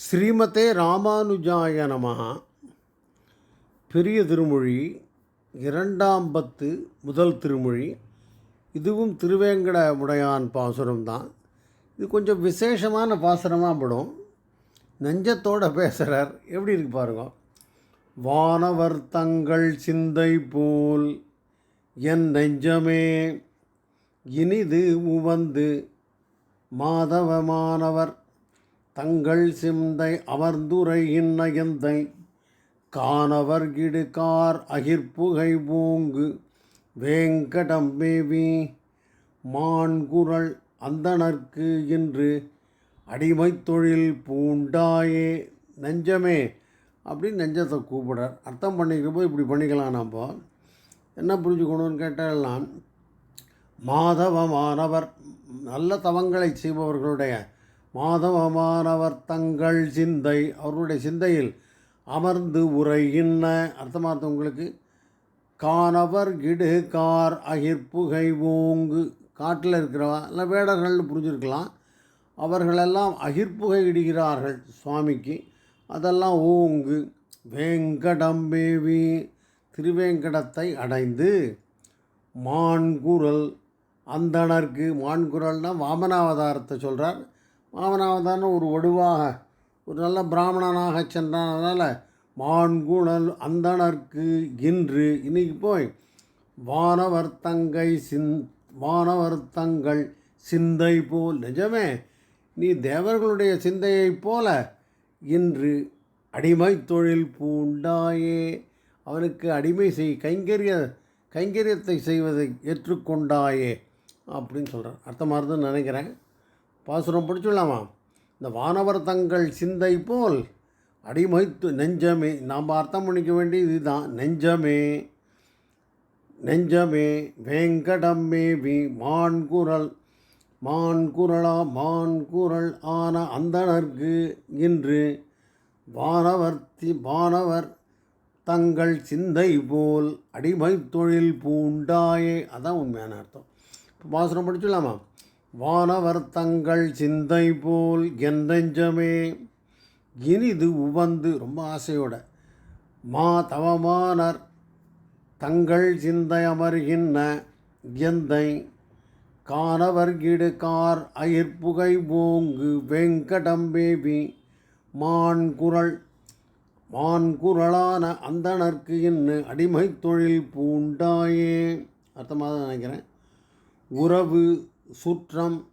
ஸ்ரீமதே ராமானுஜாய நமஹ பெரிய திருமொழி இரண்டாம் பத்து முதல் திருமொழி. இதுவும் திருவேங்கட முடையான் பாசுரம் தான். இது கொஞ்சம் விசேஷமான பாசுரமாக படும். நெஞ்சத்தோட பேசுகிறார் எப்படி இருக்கு பாருங்க. வானவர் தங்கள் சிந்தை போல் என் நெஞ்சமே இனிது உவந்து. மாதவமானவர் தங்கள் சிந்தை அமர்ந்துரை இன்னயந்தை. காணவர் கிடுகார் அகிர்ப்புகை பூங்கு. வேங்கடம் மேவி மான்குரல் அந்தனர்க்கு என்று அடிமைத் தொழில் பூண்டாயே. நெஞ்சமே அப்படின்னு நெஞ்சத்தை கூப்பிடுறார். அர்த்தம் பண்ணிக்கிறப்போ இப்படி பண்ணிக்கலாம் நம்ம என்ன புரிஞ்சுக்கணும்னு கேட்டால் மாதவமானவர் நல்ல தவங்களை செய்பவர்களுடைய மாதவமானவர் தங்கள் சிந்தை அவர்களுடைய சிந்தையில் அமர்ந்து உரையின்ன அர்த்தமார்த்தம் உங்களுக்கு காணவர் கிடு கார் அகிர்ப்புகை ஓங்கு. காட்டில் இருக்கிறவா இல்லை வேடர்கள்னு புரிஞ்சிருக்கலாம். அவர்களெல்லாம் அகிர்ப்புகை இடுகிறார்கள் சுவாமிக்கு. அதெல்லாம் ஓங்கு. வேங்கடம்பேவி திருவேங்கடத்தை அடைந்து மான்குரல் அந்தணர்க்கு. மான்குரல்னால் வாமனாவதாரத்தை சொல்கிறார் வாமனாவதாரம் ஒரு வடுவாக ஒரு நல்ல பிராமணனாக சென்றான். அதனால் மான்குணல் அந்தணர்க்கு இன்று இன்னைக்கு போய் வானவர் தங்கை சிந் வானவர் தங்கள் சிந்தை போல். நிஜமே நீ தேவர்களுடைய சிந்தையைப் போல இன்று அடிமை தொழில் பூண்டாயே. அவனுக்கு அடிமை செய் கைங்கரிய கைங்கரியத்தை செய்வதை ஏற்றுக்கொண்டாயே அப்படின்னு சொல்கிறார் அர்த்தமாக இருந்துன்னு நினைக்கிறேன். பாசுரம் படிச்சுடலாமா? இந்த வானவர் தங்கள் சிந்தை போல் அடிமைத்து நெஞ்சமே நாம் அர்த்தம் பண்ணிக்க வேண்டியது இதுதான். நெஞ்சமே நெஞ்சமே வேங்கடமேவி மான் குரல் மான் குரலா மான் குரல் ஆன அந்தணர்க்கு இன்று வானவர்த்தி வானவர் தங்கள் சிந்தை போல் அடிமை தொழில் பூண்டாயே. அதான் உண்மையான அர்த்தம். இப்போ பாசுரம் படிச்சுடலாமா? வானவர் தங்கள் சிந்தை போல் என் நெஞ்சமே இனிது உவந்து ரொம்ப ஆசையோட மா தவமானர் தங்கள் சிந்தை அமர்கின்ற எந்தை காணவர் கிடுகார் அயிர்ப்புகை போங்கு வெங்கடம்பேபி மான் குரல் மான் குரலான அந்தணர்க்கு இன்னு அடிமை தொழில் பூண்டாயே. அர்த்தமாக தான் நினைக்கிறேன். உறவு சுற்றம்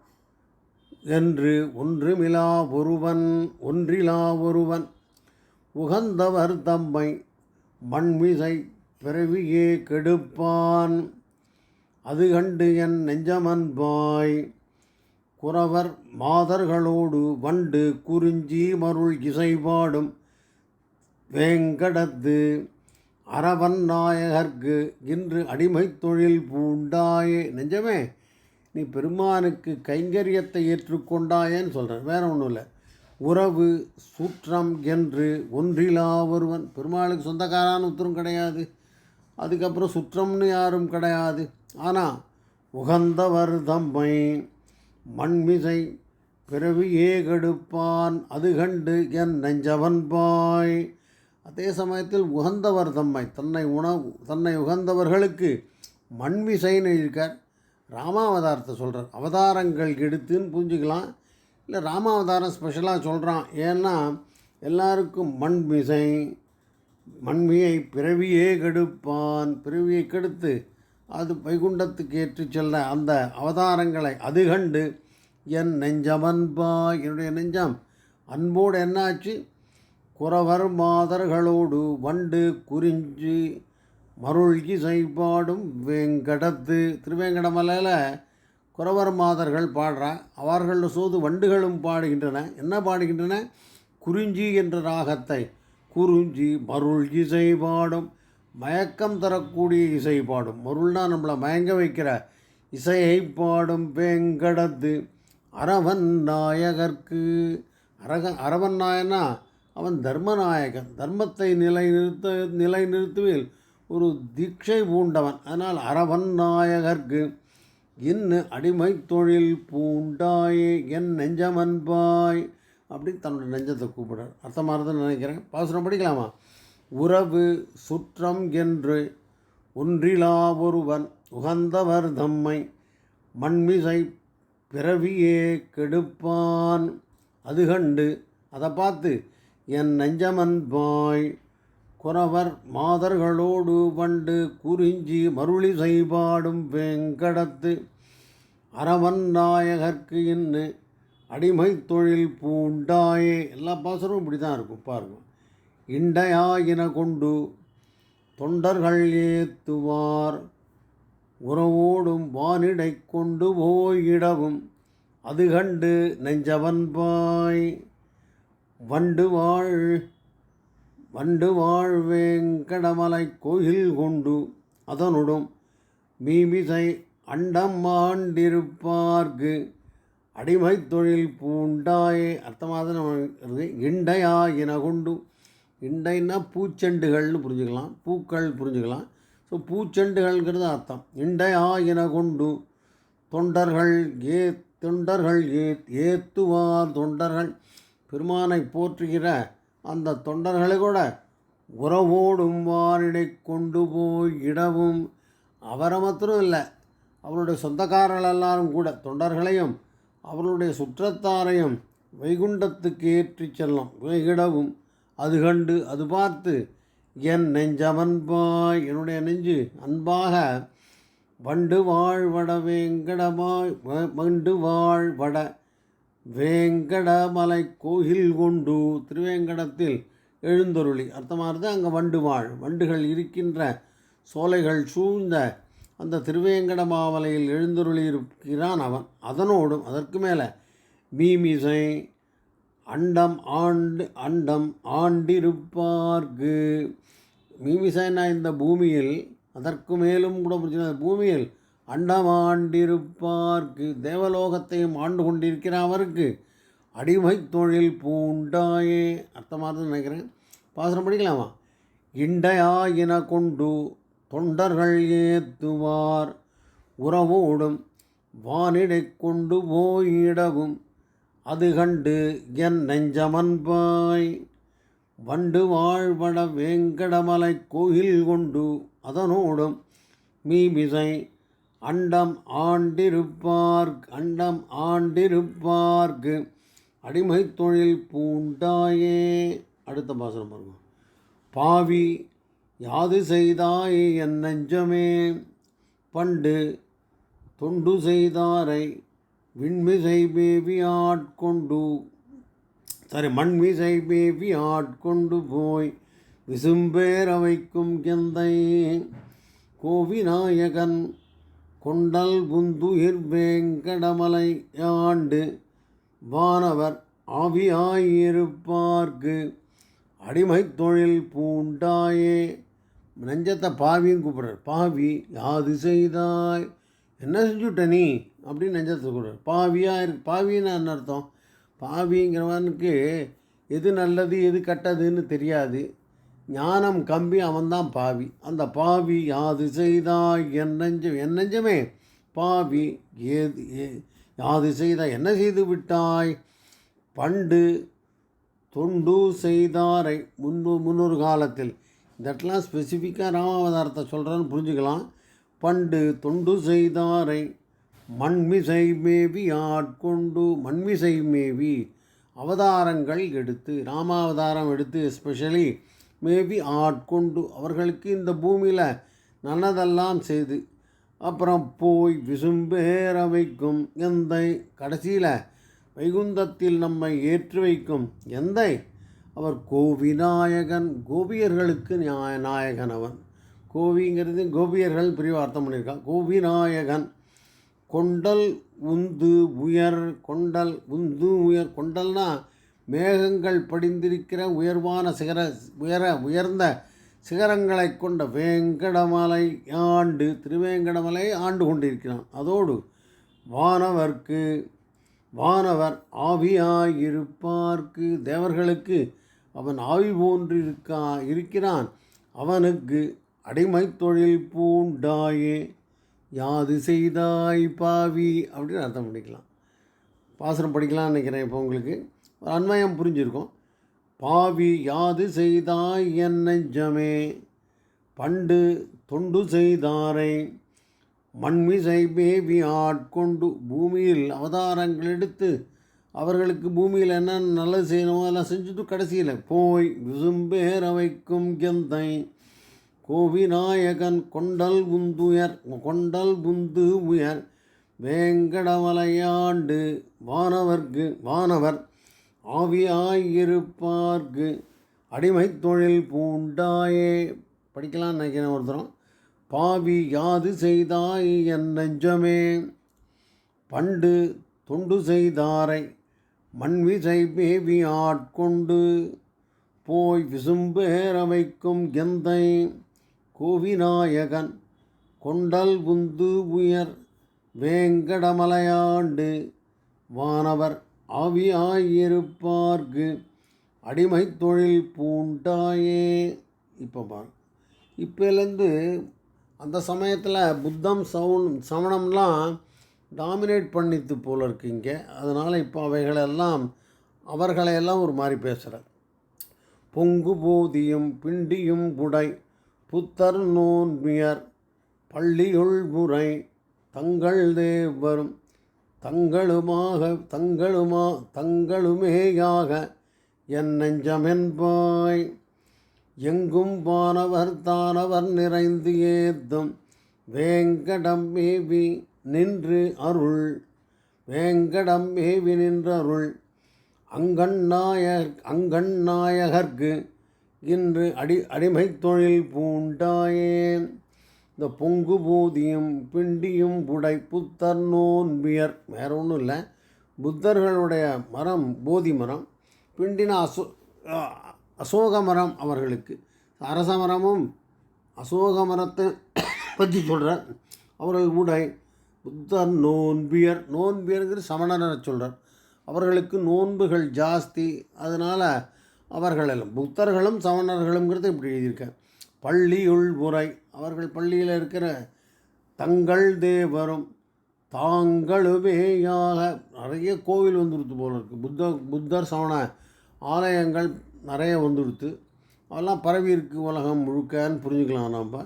என்று ஒன்றுமிலா ஒருவன் ஒன்றிலா ஒருவன். உகந்தவர் தம்மை மண்மிசை பிறவியே கெடுப்பான். அது கண்டு என் நெஞ்சமன்பாய் குறவர் மாதர்களோடு வண்டு குறிஞ்சி மருள் இசைபாடும் வேங்கடத்து அரவன் நாயகர்க்கு இன்று அடிமைத் தொழில் பூண்டாயே. நெஞ்சமே நீ பெருமானுக்கு கைங்கரியத்தை ஏற்றுக்கொண்டாயேன்னு சொல்கிறேன் வேற ஒன்றும் இல்லை. உறவு சூற்றம் என்று ஒன்றிலா ஒருவன். பெருமாளுக்கு சொந்தக்காரான உத்தரம் கிடையாது. அதுக்கப்புறம் சுற்றம்னு யாரும் கிடையாது. ஆனால் உகந்தவர் தம்மை மண்மிசை பிறவியே கெடுப்பான் அது கண்டு என் நெஞ்சவன் பாய். அதே சமயத்தில் உகந்தவர் தம்மை தன்னை உணவு தன்னை உகந்தவர்களுக்கு மண்மிசைன்னு இருக்கார். ராமாவதாரத்தை சொல்கிறார் அவதாரங்கள் எடுத்துன்னு புரிஞ்சுக்கலாம். இல்லை ராமாவதாரம் ஸ்பெஷலாக சொல்கிறான் ஏன்னா எல்லாருக்கும் மண் மிசை மண்மியை பிறவியே கெடுப்பான். பிறவியை கெடுத்து அது வைகுண்டத்துக்கு ஏற்றி செல்ல அந்த அவதாரங்களை அது கண்டு என் நெஞ்சமன்பா என்னுடைய நெஞ்சம். அன்போடு என்னாச்சு? குறவர் மாதர்களோடு வண்டு குறிஞ்சு மருள் செய்பாடும் வேங்கடத்து. திருவேங்கடமலையில் குறவர் மாதர்கள் பாடுறா. அவர்கள் சோது வண்டுகளும் பாடுகின்றன. என்ன பாடுகின்றன? குறிஞ்சி என்ற ராகத்தை. குறிஞ்சி மருள் இசை பாடும் மயக்கம் தரக்கூடிய இசை பாடும் மருள்னா நம்மளை மயங்க வைக்கிற இசையை பாடும் வேங்கடத்து. அரவன் நாயகர்க்கு. அரக அரவன் நாயனா அவன் தர்மநாயகன். தர்மத்தை நிலைநிறுத்த நிலைநிறுத்துவில் ஒரு தீட்சை பூண்டவன். அதனால் அரவன் நாயகர்க்கு இன்னு அடிமை தொழில் பூண்டாயே என் நெஞ்சமன்பாய் அப்படின்னு தன்னோட நெஞ்சத்தை கூப்பிடுறார். அர்த்தமாக நினைக்கிறேன். பாசுரம் படிக்கலாமா? உறவு சுற்றம் என்று ஒன்றிலா ஒருவன் உகந்தவர் தம்மை மண்மிசை பிறவியே கெடுப்பான். அது கண்டு அதை பார்த்து என் நெஞ்சமன்பாய் குறவர் மாதர்களோடு வண்டு குறிஞ்சி மருளி செய்பாடும் வெங்கடத்து. அரவன் நாயகர்க்கு இன்னு அடிமை தொழில் பூண்டாயே. எல்லா பாசரும் இப்படி தான் இருக்கும் பாருங்கள் இண்டையாயின கொண்டு தொண்டர்கள் ஏத்துவார். உறவோடும் வானிடை கொண்டு போயிடவும். அது கண்டு நெஞ்சவன்பாய். வண்டு வாழ் வண்டு வாழ்வேங்கடமலை கோயில் கொண்டு அதனுடும் மீமிசை அண்டம் ஆண்டிருப்பார்க்கு. அடிமை தொழில் பூண்டாயே. அர்த்தமாக நம்ம இண்டையாயின கொண்டு இண்டைன்னா பூச்செண்டுகள்னு புரிஞ்சுக்கலாம் பூக்கள் புரிஞ்சுக்கலாம். ஸோ பூச்செண்டுகள்ங்கிறது அர்த்தம். இண்டையாயின கொண்டு தொண்டர்கள் ஏ தொண்டர்கள் ஏ ஏத்துவார் தொண்டர்கள். பெருமானை போற்றுகிற அந்த தொண்டர்களை கூட உறவோடும் வாரிடை கொண்டு போய் இடவும். அவரை மாத்திரம் இல்லை அவருடைய சொந்தக்காரர்கள் எல்லாரும் கூட தொண்டர்களையும் அவருடைய சுற்றத்தாரையும் வைகுண்டத்துக்கு ஏற்றிச் செல்லும். இடவும். அது கண்டு அது பார்த்து என் நெஞ்சமன்பாய் என்னுடைய நெஞ்சு அன்பாக வண்டு வாழ்வட வேங்கடமாய் வ- வண்டு வாழ்வட வேங்கடமலை கோயில் கொண்டு திருவேங்கடத்தில் எழுந்தொருளி. அர்த்தமாகிறது அங்கே வண்டு வாழ் வண்டுகள் இருக்கின்ற சோலைகள் சூழ்ந்த அந்த திருவேங்கடமாவலையில் எழுந்தொருளி இருக்கிறான் அவன். அதனோடும் அதற்கு மேலே மீமிசை அண்டம் ஆண்டு அண்டம் ஆண்டிருப்பார்க்கு. மீமிசைனா இந்த பூமியில் அதற்கு மேலும் கூட பிரச்சனை பூமியில் அண்டமாண்டிருப்பார்க்கு. தேவலோகத்தையும் ஆண்டு கொண்டிருக்கிற அவருக்கு அடிமை தொழில் பூண்டாயே. அர்த்தமாக நினைக்கிறேன். பாசனம் படிக்கலாமா? இண்டையாயின கொண்டு தொண்டர்கள் ஏத்துவார். உறவோடும் வானிடை கொண்டு போயிடவும். அது கண்டு என் நெஞ்சமன்பாய். வண்டு வாழ்வட வேங்கடமலை கோயில் கொண்டு அதனோடும் மீமிசை அண்டம் ஆண்டிருப்பார்க் அண்டம் ஆண்டிருப்பார்க்கு அடிமை தொழில் பூண்டாயே. அடுத்த பாசனம் பாருங்க. பாவி யாது செய்தாய் என் நெஞ்சமே? பண்டு தொண்டு செய்தாரை விண்மிசை பேவி ஆட்கொண்டு சாரி மண்மிசை பேவி ஆட்கொண்டு போய் விசும்பேர வைக்கும் கெந்தை. கோவிநாயகன் கொண்டல் புந்துயிர் வேங்கடமலை ஆண்டு வானவர் ஆவியாயிருப்பார்க்கு. அடிமை தொழில் பூண்டாயே. நெஞ்சத்தை பாவின்னு கூப்பிட்றார். பாவி யாது செய்தாய். என்ன செஞ்சுட்ட நீ? அப்படின்னு நெஞ்சத்தை கூப்பிட்றார். பாவியாக இருக்கு பாவின்னு என்ன அர்த்தம்? பாவிங்கிறவனுக்கு எது நல்லது எது கெட்டதுன்னு தெரியாது. ஞானம் கம்பி அவன்தான் பாவி. அந்த பாவி யாது செய்தாய் என் நெஞ்சம் என் நெஞ்சமே? பாவி ஏது ஏ- யாது செய்தாய் என்ன செய்து விட்டாய்? பண்டு தொண்டு செய்தாரை முன்பு முன்னொரு காலத்தில். இந்த இடத்துலாம் ஸ்பெசிஃபிக்காக ராமாவதாரத்தை சொல்கிறேன்னு புரிஞ்சுக்கலாம். பண்டு தொண்டு செய்தாரை மண்மிசை மேவி ஆட்கொண்டு மண்மிசை மேவி அவதாரங்கள் எடுத்து ராமாவதாரம் எடுத்து எஸ்பெஷலி மேபி ஆட்கொண்டு அவர்களுக்கு இந்த பூமியில் நல்லதெல்லாம் செய்து அப்புறம் போய் விசும்பேற வைக்கும் எந்தை கடைசியில் வைகுந்தத்தில் நம்மை ஏற்றி வைக்கும் எந்தை? அவர் கோவிநாயகன் கோபியர்களுக்கு நியாய நாயகன் அவன். கோவிங்கிறது கோபியர்கள் பிரிவு அர்த்தம் பண்ணியிருக்கான். கோவிநாயகன் கொண்டல் உந்து உயர் கொண்டல் உந்து உயர் கொண்டல்னால் மேகங்கள் படிந்திருக்கிற உயர்வான சிகர உயர உயர்ந்த சிகரங்களை கொண்ட வேங்கடமலை ஆண்டு திருவேங்கடமலை ஆண்டு கொண்டிருக்கிறான். அதோடு வானவர்க்கு வானவர் ஆவியாயிருப்பார்க்கு தேவர்களுக்கு அவன் ஆவி போன்றிருக்கா இருக்கிறான். அவனுக்கு அடிமை தொழில் பூண்டாயே யாது செய்தாய் பாவி அப்படின்னு அர்த்தம் பண்ணிக்கலாம். பாசனம் படிக்கலாம்னு நினைக்கிறேன் இப்போ உங்களுக்கு. ஒரு அன்மயம் புரிஞ்சிருக்கும். பாவி யாது செய்தாய் என் நெஞ்சமே பண்டு தொண்டு செய்தாரை மண்மிசை பேபி ஆட்கொண்டு பூமியில் அவதாரங்கள் எடுத்து அவர்களுக்கு பூமியில் என்ன நல்லது செய்யணுமோ அதெல்லாம் செஞ்சுட்டு கடைசியில் போய் விசும்பேற வைக்கும் கெந்தை. கோவிநாயகன் கொண்டல் உந்துயர் கொண்டல் புந்து உயர் வேங்கடமலையாண்டு வானவர்க்கு வானவர் ஆவியாயிருப்பார்க்கு. அடிமை தொழில் பூண்டாயே. படிக்கலாம் நினைக்கிறேன் ஒருத்தரும் பாவி யாது செய்தாய் என் நெஞ்சமே. பண்டு தொண்டு செய்தாரை. மண்விசை பேவி ஆட்கொண்டு. போய் விசும்பேற வைக்கும் கெந்தை கோவிநாயகன் கொண்டல் புந்து உயர். வேங்கடமலையாண்டு வானவர் ஆவியாயிருப்பார்க்கு. அடிமை தொழில் பூண்டாயே. இப்போ பாரு இப்போலேருந்து அந்த சமயத்தில் புத்தம் சவுன் சமணம்லாம் டாமினேட் பண்ணித்து போல இருக்கு இங்கே. அதனால் இப்போ அவைகளெல்லாம் அவர்களையெல்லாம் ஒரு மாதிரி பேசுகிறார் பொங்கு போதியும் பிண்டியும் குடை புத்தர் நோன்பியர் பள்ளியுள் முறை தங்கள் தேவரும் தங்களுமாக தங்களுமா தங்களுமேயாக என் நெஞ்சமென்பாய். எங்கும் பானவர் தானவர் நிறைந்து ஏத்தும் வேங்கடம் மேவி நின்று அருள். வேங்கடம் மேவி நின்று அருள். அங்கண்ணாய அங்கண்ணாயகர்க்கு இன்று அடி அடிமை தொழில் பூண்டாயேன். இந்த பொங்கு பூதியும் பிண்டியும் புடை புத்தர் நோன்பியர் வேற ஒன்றும் இல்லை. புத்தர்களுடைய மரம் போதி மரம் பிண்டின அசோ அசோக மரம் அவர்களுக்கு. அரச மரமும் அசோக மரத்தை பற்றி சொல்கிறார் அவர்கள் உடை புத்தர் நோன்பியர். நோன்பியர்ங்கிற சமணரை சொல்கிறார் அவர்களுக்கு நோன்புகள் ஜாஸ்தி. அதனால் அவர்கள் எல்லாம் புத்தர்களும் சமணர்களும்ங்கிறத இப்படி எழுதியிருக்கேன் பள்ளியுள் முறை அவர்கள் பள்ளியில் இருக்கிற தங்கள் தேவரும் தாங்களுமேயாக நிறைய கோவில் வந்துடுத்து போல இருக்குது புத்த புத்தர் சமண ஆலயங்கள் நிறைய வந்துடுத்து. அதெல்லாம் பரவி இருக்கு உலகம் முழுக்கன்னு புரிஞ்சுக்கலாம் நம்ம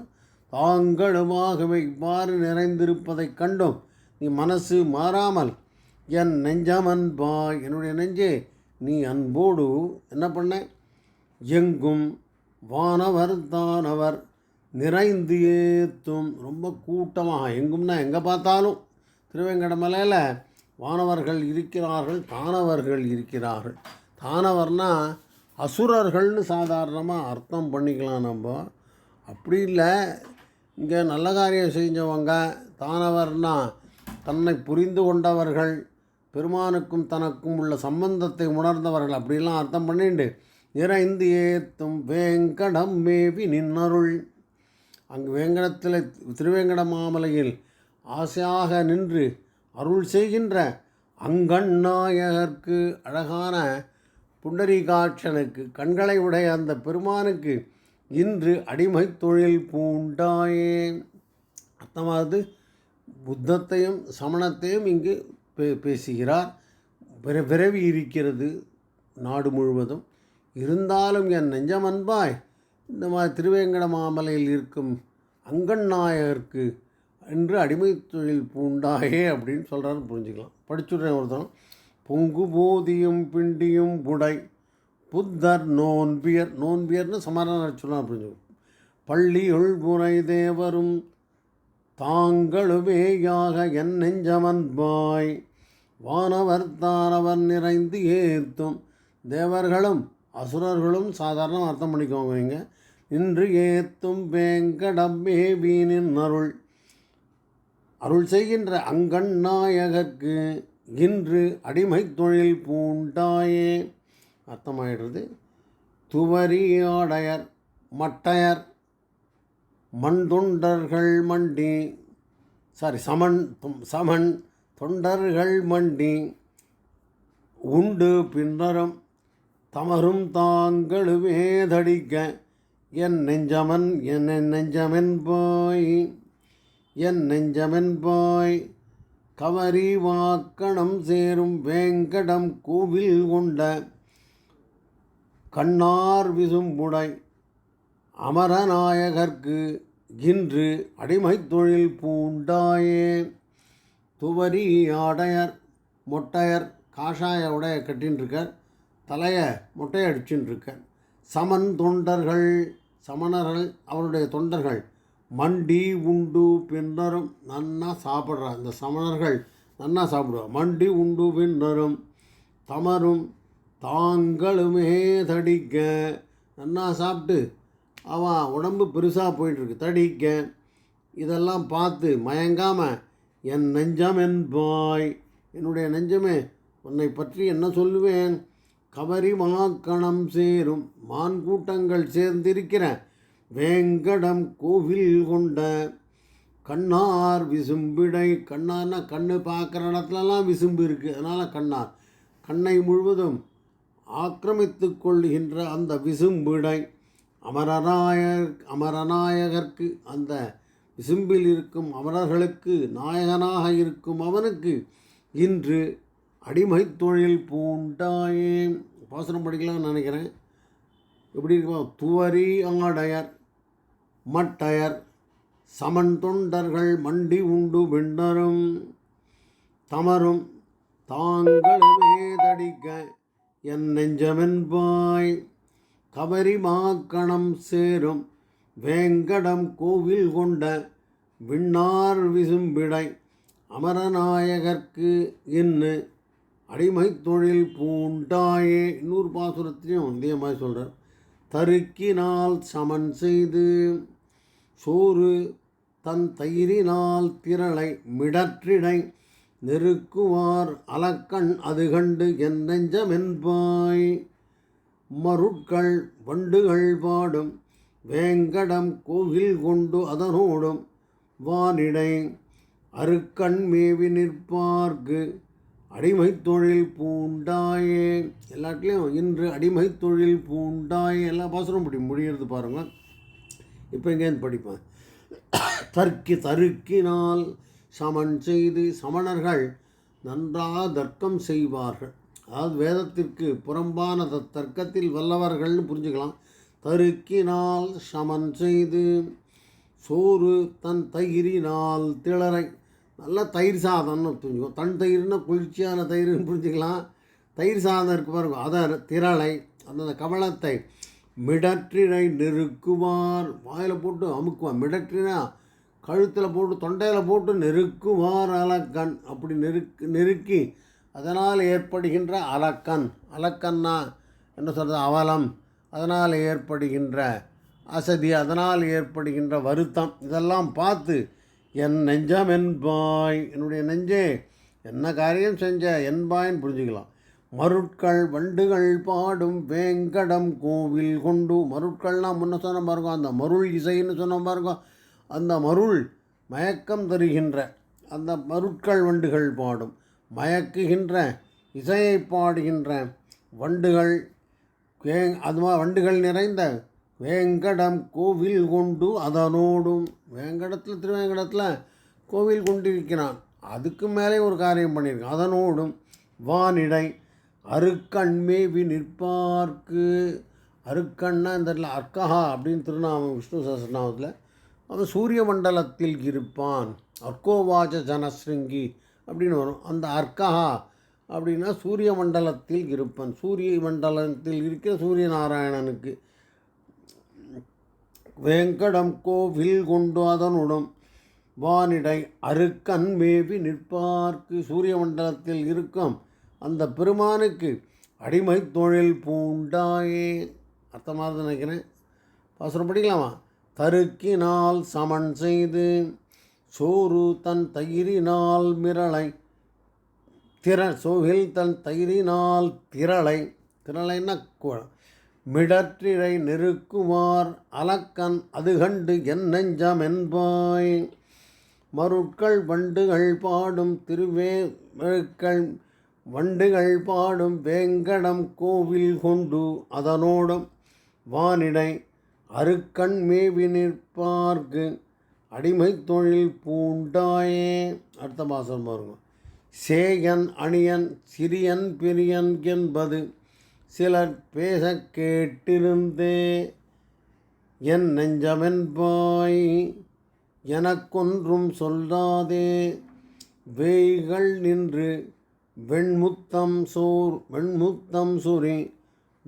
தாங்களுமாகவே இவ்வாறு நிறைந்திருப்பதைக் கண்டும் நீ மனசு மாறாமல் என் நெஞ்சமன்பா என்னுடைய நெஞ்சே நீ அன்போடு என்ன பண்ண? எங்கும் வானவர் தானவர் நிறைந்து ஏத்தும். ரொம்ப கூட்டமாக எங்கும்னா எங்கே பார்த்தாலும். திருவேங்கடமலையில் வானவர்கள் இருக்கிறார்கள் தானவர்கள் இருக்கிறார்கள். தானவர்னா அசுரர்கள்னு சாதாரணமாக அர்த்தம் பண்ணிக்கலாம் நம்ம. அப்படி இல்லை இங்கே நல்ல காரியம் செஞ்சவங்க தானவர்னா தன்னை புரிந்து கொண்டவர்கள் பெருமானுக்கும் தனக்கும் உள்ள சம்பந்தத்தை உணர்ந்தவர்கள். அப்படிலாம் அர்த்தம் பண்ணிண்டு நிறைந்து ஏத்தும் வேங்கடம் மேவி நின்னருள். அங்கு வேங்கடத்தில் திருவேங்கட மாமலையில் ஆசையாக நின்று அருள் செய்கின்ற அங்கண்ணாயகர்க்கு அழகான புண்டரீகாட்சனுக்கு கண்களை உடைய அந்த பெருமானுக்கு இன்று அடிமை தொழில் பூண்டாயே. அர்த்தமாவது புத்தத்தையும் சமணத்தையும் இங்கு பே பேசுகிறார். பிற விரவி இருக்கிறது நாடு முழுவதும். இருந்தாலும் என் நெஞ்சம் அன்பாய் இந்த மாதிரி திருவேங்கட மாமலையில் இருக்கும் அங்கண்ணாயகருக்கு என்று அடிமை தொழில் பூண்டாயே அப்படின்னு சொல்கிறான்னு புரிஞ்சுக்கலாம். படிச்சுடுறேன் ஒருத்தன் பொங்கு போதியும் பிண்டியும் புடை புத்தர் நோன்பியர் நோன்பியர்னு சமாதானம் சொல்லலாம் புரிஞ்சுக்கணும் பள்ளியுள் புனை தேவரும் தாங்களுமேயாக என் நெஞ்சமன்பாய் வானவர் தானவர் நிறைந்து ஏத்தும் தேவர்களும் அசுரர்களும் சாதாரண அர்த்தம் பண்ணிக்கோங்க நீங்கள் இன்று ஏத்தும் வேங்கடம்பேபீனின் அருள். அருள் செய்கின்ற அங்கண்ணாயகர்க்கு இன்று அடிமை தொழில் பூண்டாயே. அர்த்தமாயிடுறது. துவரியாடையர் மட்டையர் மண் தொண்டர்கள் மண்டி. சாரி சமன் தும்- சமன் தொண்டர்கள் மண்டி. உண்டு பின்னரும் தமரும் தாங்களுமே தடிக்க என் நெஞ்சமன் என் நெஞ்சமென்பாய் என் நெஞ்சமென்பாய் கவரி வாக்கணம் சேரும் வேங்கடம் கோவில் கொண்ட கண்ணார் விசும்புடை அமரநாயகர்க்கு இன்று அடிமைத் தொழில் பூண்டாயே. துவரி ஆடையர் மொட்டையர் காஷாய உடைய கட்டின்றிருக்கார். தலையை மொட்டையடிச்சுன்னு இருக்கேன் சமன் தொண்டர்கள் சமணர்கள் அவருடைய தொண்டர்கள் மண்டி உண்டு பின்னரும் நன்னா சாப்பிட்றா இந்த சமணர்கள் நன்னா சாப்பிடுவா மண்டி உண்டு பின்னரும் தமரும் தாங்களுமே தடிக்க நன்னா சாப்பிட்டு அவன் உடம்பு பெருசாக போயிட்டுருக்கு தடிக்க. இதெல்லாம் பார்த்து மயங்காமல் என் நெஞ்சம் என்பாய் என்னுடைய நெஞ்சமே உன்னை பற்றி என்ன சொல்லுவேன்? கவரி மாக்கணம் சேரும். மான் கூட்டங்கள் சேர்ந்திருக்கிற வேங்கடம் கோவில் கொண்ட கண்ணார் விசும்பிடை கண்ணார்னா கண்ணு பார்க்குற இடத்துலலாம் விசும்பு இருக்குது அதனால் கண்ணார். கண்ணை முழுவதும் ஆக்கிரமித்து கொள்கின்ற அந்த விசும்பிடை அமரநாயர் அமரநாயகர்க்கு அந்த விசும்பில் இருக்கும் அமரர்களுக்கு நாயகனாக இருக்கும் அவனுக்கு இன்று அடிமை தொழில் பூண்டாயே. பாசனம் படிக்கலாம்னு நினைக்கிறேன். எப்படி இருக்குமா? துவரி ஆடையர் மட்டையர் சமன் தொண்டர்கள் மண்டி உண்டு பின்னரும் தமரும் தாங்களுமே தடிக்க என் நெஞ்சமென்பாய். கவரி மாக்கணம் சேரும் வேங்கடம் கோவில் கொண்ட விண்ணார் விசும்பிடை அமரநாயகர்க்கு இன்னு அடிமை தொழில் பூண்டாயே. இன்னொரு பாசுரத்திலையும் இதே மாதிரி சொல்கிறார் தருக்கினால் சமன் செய்து சோறு தன் தயிரினால் திரளை மிடற்றிடை நெருக்குவார் அலக்கண் அது கண்டு என் நெஞ்சமென்பாய் மருட்கள் வண்டுகள் பாடும் வேங்கடம் கோவில் கொண்டு அதனோடும் வானிடை அருக்கண் மேவி நிற்பார்க்கு. அடிமை தொழில் பூண்டாயே. எல்லாத்துலேயும் இன்று அடிமை தொழில் பூண்டாயே. எல்லா பாசனம் இப்படி முடிகிறது பாருங்கள் இப்போ எங்கேருந்து படிப்பேன்? தர்க்கி தருக்கினால் சமன் செய்து சமணர்கள் நன்றாக தர்க்கம் செய்வார்கள். அதாவது வேதத்திற்கு புறம்பான தர்க்கத்தில் வல்லவர்கள்னு புரிஞ்சுக்கலாம். தருக்கினால் சமன் செய்து சோறு தன் தயிரினால் திளரை நல்ல தயிர் சாதம்னு புரிஞ்சுக்கோ. தன் தயிர்னா குளிர்ச்சியான தயிர்னு புரிஞ்சுக்கலாம். தயிர் சாதம் இருக்கு பாருங்க. அதை திரளை அந்த கவளத்தை மிடற்றினை நெருக்குவார். வாயில் போட்டு அமுக்குவார். மிடற்றினா கழுத்தில் போட்டு தொண்டையில் போட்டு நெருக்குவார் அலக்கண். அப்படி நெருக்கு நெருக்கி அதனால் ஏற்படுகின்ற அலக்கண். அலக்கன்னா என்ன சொல்கிறது அவலம். அதனால் ஏற்படுகின்ற அசதி அதனால் ஏற்படுகின்ற வருத்தம். இதெல்லாம் பார்த்து என் நெஞ்சம் என்பாய். என்னுடைய நெஞ்சே என்ன காரியம் செஞ்ச என்பாயின்னு புரிஞ்சுக்கலாம். மருட்கள் வண்டுகள் பாடும் வேங்கடம் கோவில் கொண்டு மருட்கள்லாம் முன்ன சொன்ன பாருங்க அந்த மருள் இசைன்னு சொன்ன பாருங்க அந்த மருள் மயக்கம் தருகின்ற அந்த மருட்கள் வண்டுகள் பாடும் மயக்குகின்ற இசையை பாடுகின்ற வண்டுகள் அது மாதிரி வண்டுகள் நிறைந்த வேங்கடம் கோவில் கொண்டு அதனோடும். வேங்கடத்தில் திருவேங்கடத்தில் கோவில் கொண்டிருக்கிறான். அதுக்கு மேலே ஒரு காரியம் பண்ணியிருக்கான். அதனோடும் வானிடை அருக்கண்மேவி நிற்பார்க்கு. அருக்கண்ணா இந்த இடத்துல அர்க்கஹா அப்படின்னு திருநாமம் விஷ்ணு சஹசிரநாமத்தில். அவன் சூரிய மண்டலத்தில் இருப்பான். அர்க்கோவாச்ச ஜனஸ்ருங்கி அப்படின்னு வரும். அந்த அர்க்கஹா அப்படின்னா சூரிய மண்டலத்தில் இருப்பான். சூரிய மண்டலத்தில் இருக்கிற சூரிய நாராயணனுக்கு வேங்கடம் கோவில் கொண்டு அதனுடன் வானிடை அருக்கன் மேவி நிற்பார்க்கு சூரிய மண்டலத்தில் இருக்கும் அந்த பெருமானுக்கு அடிமை தொழில் பூண்டாயே. அர்த்தமாக நினைக்கிறேன். பாசுரம் படிக்கலாமா? தருக்கினால் சமன் செய்து சோறு தன் தயிரினால் மிரளை திர சோகில் தன் தயிரினால் திரளை. திரளைன்னா மிடற்றிரை நெருக்குமார் அலக்கன் அது கண்டு என் நெஞ்சம் என்பாய். மருட்கள் வண்டுகள் பாடும் திருவேக்கள் வண்டுகள் பாடும் வேங்கடம் கோவில் கொண்டு அதனோடும் வானிடை அருக்கண் மேவி நிற்பார்க்கு. அடிமை தொழில் பூண்டாயே. அடுத்த மாதம் பாருங்க. சேயன் அணியன் சிறியன் பெரியன் என்பது சிலர் பேச கேட்டிருந்தே என் நெஞ்சமென்பாய் எனக்கொன்றும் சொல்லாதே வேய்கள் நின்று வெண்முத்தம் சோர் வெண்முத்தம் சுரி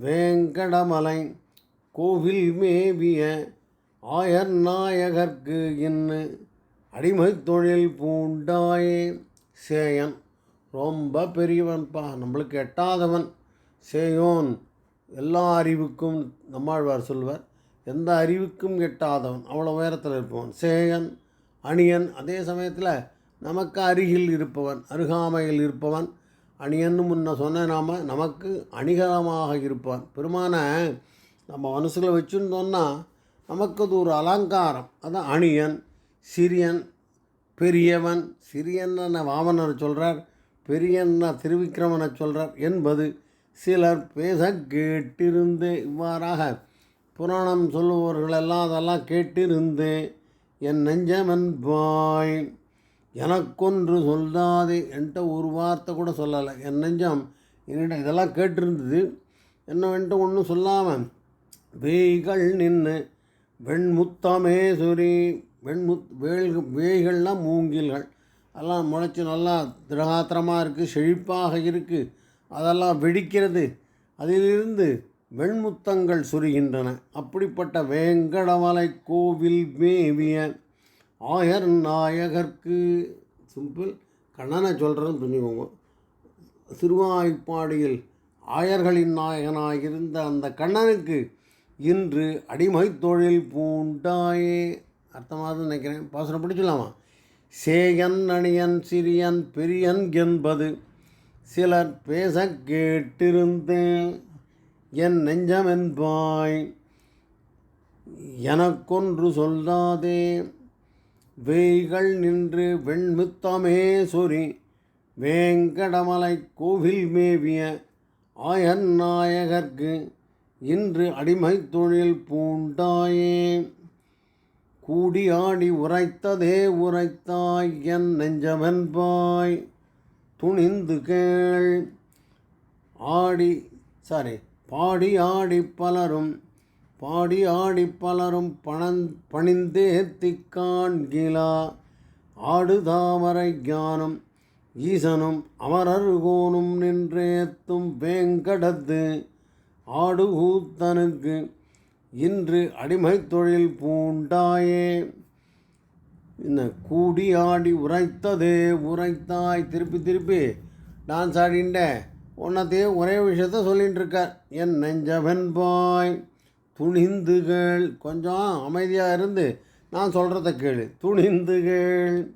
வேங்கடமலை கோவில் மேவிய ஆயர் நாயகர்க்கு இன்னு அடிமை தொழில் பூண்டாயே. சேயன் ரொம்ப பெரியவன்ப்பா நம்மளுக்கு எட்டாதவன். சேயோன் எல்லா அறிவுக்கும் நம்மாழ்வார் சொல்வார் எந்த அறிவுக்கும் எட்டாதவன் அவ்வளோ உயரத்தில் இருப்பவன். சேயன் அணியன் அதே சமயத்தில் நமக்கு அருகில் இருப்பவன் அருகாமையில் இருப்பவன். அணியன்னு முன்ன சொன்ன நாம் நமக்கு அணிகரமாக இருப்பவன். பெருமான நம்ம மனசில் வச்சுருந்தோன்னா நமக்கு அது ஒரு அலங்காரம். அதான் அணியன் சிறியன் பெரியவன். சிறியன்னு வாமனர் சொல்கிறார் பெரியன்னா திருவிக்கிரமனை சொல்கிறார் என்பது சிலர் பேச கேட்டிருந்து. இவ்வாறாக புராணம் சொல்லுபவர்களெல்லாம் அதெல்லாம் கேட்டிருந்து. என் நெஞ்சமென்பாய் எனக்கொன்று சொல்லாதே என்கிட்ட ஒரு வார்த்தை கூட சொல்லலை. என் நெஞ்சம் என்கிட்ட இதெல்லாம் கேட்டிருந்தது. என்ன ஒன்றும் சொல்லாமல் வேய்கள் நின்று வெண்முத்தமேசுரி வெண்முத் வேல் வேய்கள்லாம் மூங்கில்கள். எல்லாம் முளைச்சி நல்லா திரகாத்திரமாக இருக்குது செழிப்பாக இருக்குது அதெல்லாம் வெடிக்கிறது. அதிலிருந்து வெண்முத்தங்கள் சுரிகின்றன. அப்படிப்பட்ட வேங்கடமலை கோவில் மேவிய ஆயர் நாயகர்க்கு சிம்பிள் கண்ணனை சொல்கிறேன்னு துணிவோங்க திருவாய்ப்பாடியில் ஆயர்களின் நாயகனாக இருந்த அந்த கண்ணனுக்கு இன்று அடிமை தொழில் பூண்டாயே. அர்த்தமாக நினைக்கிறேன். பாசனம் பிடிச்சலாமா சேயன் அணியன் சிறியன் பெரியன் என்பது சிலர் பேச கேட்டிருந்தேன் என் நெஞ்சமென்பாய் எனக்கொன்று சொல்லாதே வெய்கள் நின்று வெண்முத்தமே சொறி வேங்கடமலை கோவில் மேவிய ஆயன் நாயகர்க்கு இன்று அடிமை தொழில் பூண்டாயே. கூடியாடி உரைத்ததே உரைத்தாய் என் நெஞ்சமென்பாய் துணிந்து கேள். ஆடி சாரி பாடி ஆடி பலரும் பாடி ஆடி பலரும் பணந் பணிந்தேத்தி காண்கிலா. ஆடு தாமரை ஞானம் ஈசனும் அமரர்கோனும் நின்றேத்தும் வேங்கடத்து. ஆடு ஊத்தனுக்கு இன்று அடிமை தொழில் பூண்டாயே. என்ன கூடி ஆடி உரைத்ததே உரைத்தாய் திருப்பி திருப்பி டான்ஸ் ஆடிண்ட உன்னத்தையே ஒரே விஷயத்த சொல்லிகிட்டு இருக்கார் என் நெஞ்சவென்பாய் துணிந்துகள். கொஞ்சம் அமைதியாக இருந்து நான் சொல்கிறத கேளு. துணிந்துகள்.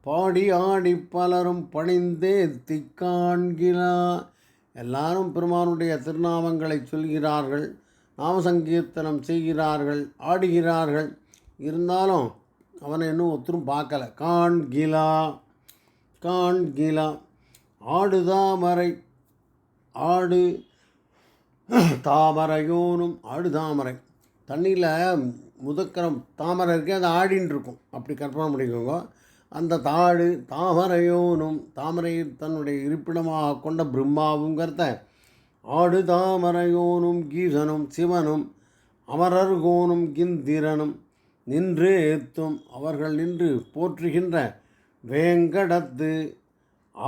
பாடி ஆடி பலரும் பணிந்தே திக்காண்கிறா எல்லாரும் பெருமானுடைய திருநாமங்களை சொல்கிறார்கள். நாம சங்கீர்த்தனம் செய்கிறார்கள் ஆடுகிறார்கள். இருந்தாலும் அவனை இன்னும் ஒருத்தரும் பார்க்கல. காண்கிலா காண்கிலா ஆடுதாமரை ஆடு தாமரையோனும் ஆடு தாமரை தண்ணியில் முதக்கரம் தாமரை இருக்கே அது ஆடின்னு இருக்கும். அப்படி கற்பனை பண்ணிக்கோங்க. அந்த தாடு தாமரையோனும் தாமரை தன்னுடைய இருப்பிடமாக கொண்ட பிரம்மாவுங்கிறத ஆடு தாமரையோனும் கீசனும் சிவனும் அமரர்கோனும் கிந்திரனும் நின்று ஏத்தும் அவர்கள் நின்று போற்றுகின்ற வேங்கடத்து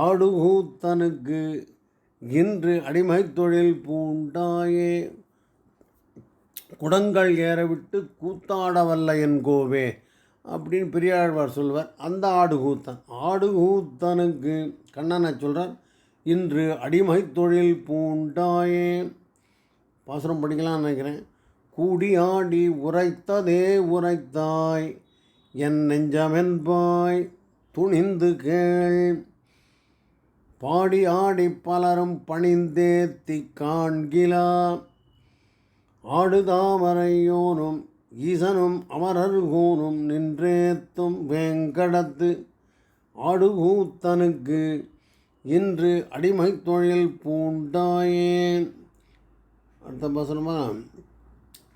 ஆடுகூத்தனுக்கு இன்று அடிமை தொழில் பூண்டாயே. குடங்கள் ஏறவிட்டு கூத்தாடவல்ல என் கோவே அப்படின்னு பெரியாழ்வார் சொல்வார். அந்த ஆடுகூத்தன் ஆடுகூத்தனுக்கு கண்ணனை சொல்கிறார் இன்று அடிமை தொழில் பூண்டாயே. பாசுரம் படிக்கலாம்னு நினைக்கிறேன். கூடி ஆடி உரைத்ததே உரைத்தாய். என் நெஞ்சமென்பாய் துணிந்து கேள். பாடி ஆடி பலரும் பணிந்தேத்தி காண்கிலா ஆடுதாமரையோனும் ஈசனும் அமரர்கோனும் நின்றேத்தும் வேங்கடத்து ஆடுகூத்தனுக்கு இன்று அடிமை தொழில் பூண்டாயேன். அடுத்த பசனமாக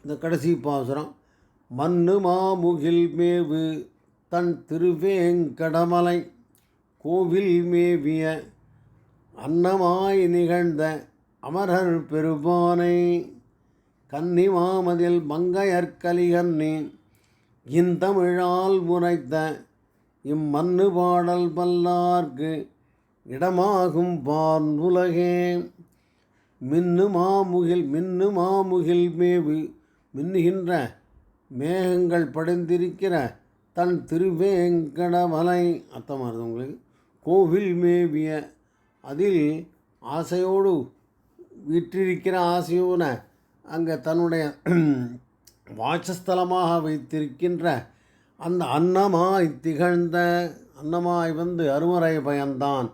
இந்த கடைசி பாசுரம். மண்ணு மாமுகில் மேவு தன் திருவேங்கடமலை கோவில் மேவிய அன்னமாய் நிகழ்ந்த அமரர் பெருமானை கன்னி மாமதில் மங்கையற்கலிகன்னி இந்தமிழால் உரைத்த இம்மன்னு பாடல் பல்லார்க்கு இடமாகும் பான் உலகே. மின்னு மாமுகில் மின்னு மாமுகில் மேவு மின்னுகின்ற மேகங்கள் படைந்திருக்கிற தன் திருவேங்கடமலை அர்த்தமாக இருக்குது உங்களுக்கு? கோவில் மேவிய அதில் ஆசையோடு விற்றிருக்கிற ஆசையோன அங்கே தன்னுடைய வாசஸ்தலமாக வைத்திருக்கின்ற அந்த அன்னமாய் திகழ்ந்த அன்னமாய் வந்து அருமறை பயன்தான்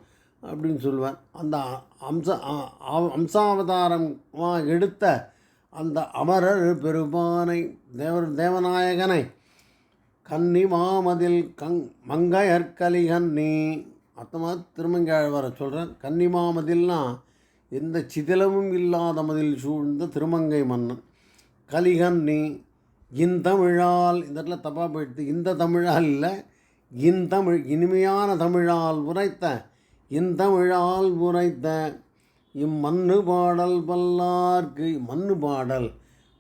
அப்படின்னு சொல்வேன் அந்த அம்ச அம்சாவதாரமாக எடுத்த அந்த அமரர் பெருமானை தேவர் தேவநாயகனை கன்னி மாமதில் கங் மங்கையற்கலிகன்னி அத்தமாக திருமங்கையாழ்வார சொல்கிறேன் கன்னி மாமதில்னா எந்த சிதிலமும் இல்லாத மதில் சூழ்ந்த திருமங்கை மன்னன். கலிகன்னி இந்தமிழால் இந்த இடத்துல தப்பாக போயிடுது. இந்த தமிழால் இல்லை இந்தமிழ் இனிமையான தமிழால் உரைத்த இந்தமிழால் உரைத்த இம்மன்னு பாடல் பல்லார்க்கு மண்ணு பாடல்.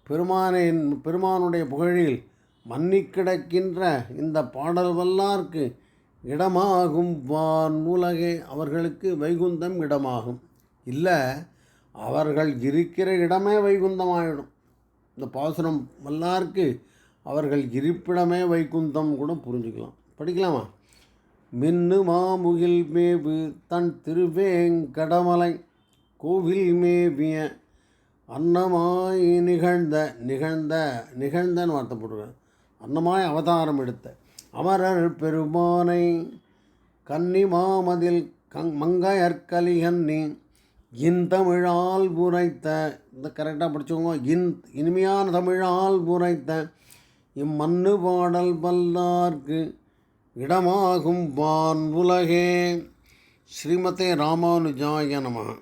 பெருமானின் பெருமானுடைய புகழில் மன்னிக் கிடக்கின்ற இந்த பாடல் வல்லார்க்கு இடமாகும் வான் உலகே அவர்களுக்கு வைகுந்தம் இடமாகும். இல்லை அவர்கள் இருக்கிற இடமே வைகுந்தமாயிடும். இந்த பாசுரம் வல்லார்க்கு அவர்கள் இருப்பிடமே வைகுந்தம் கூட புரிஞ்சுக்கலாம். படிக்கலாமா? மின்னு மாமுகில் மேவு தன் திருவேங்கடமலை கோவில் மேவிய அன்னமாய் நிகழ்ந்த நிகழ்ந்த நிகழ்ந்தன்னு வார்த்தை போட்டுருக்காரு. அன்னமாய் அவதாரம் எடுத்த அமரர் பெருமானை கன்னி மாமதில் கங் மங்கையற்கலிகன்னி இன்தமிழால் உரைத்த இந்த கரெக்டாக படித்தவங்க இன் இனிமையான தமிழால் உரைத்த இம்மண்ணு பாடல் பல்லார்க்கு இடமாகும் வான் உலகே. ஸ்ரீமதே ராமானுஜாய நமः.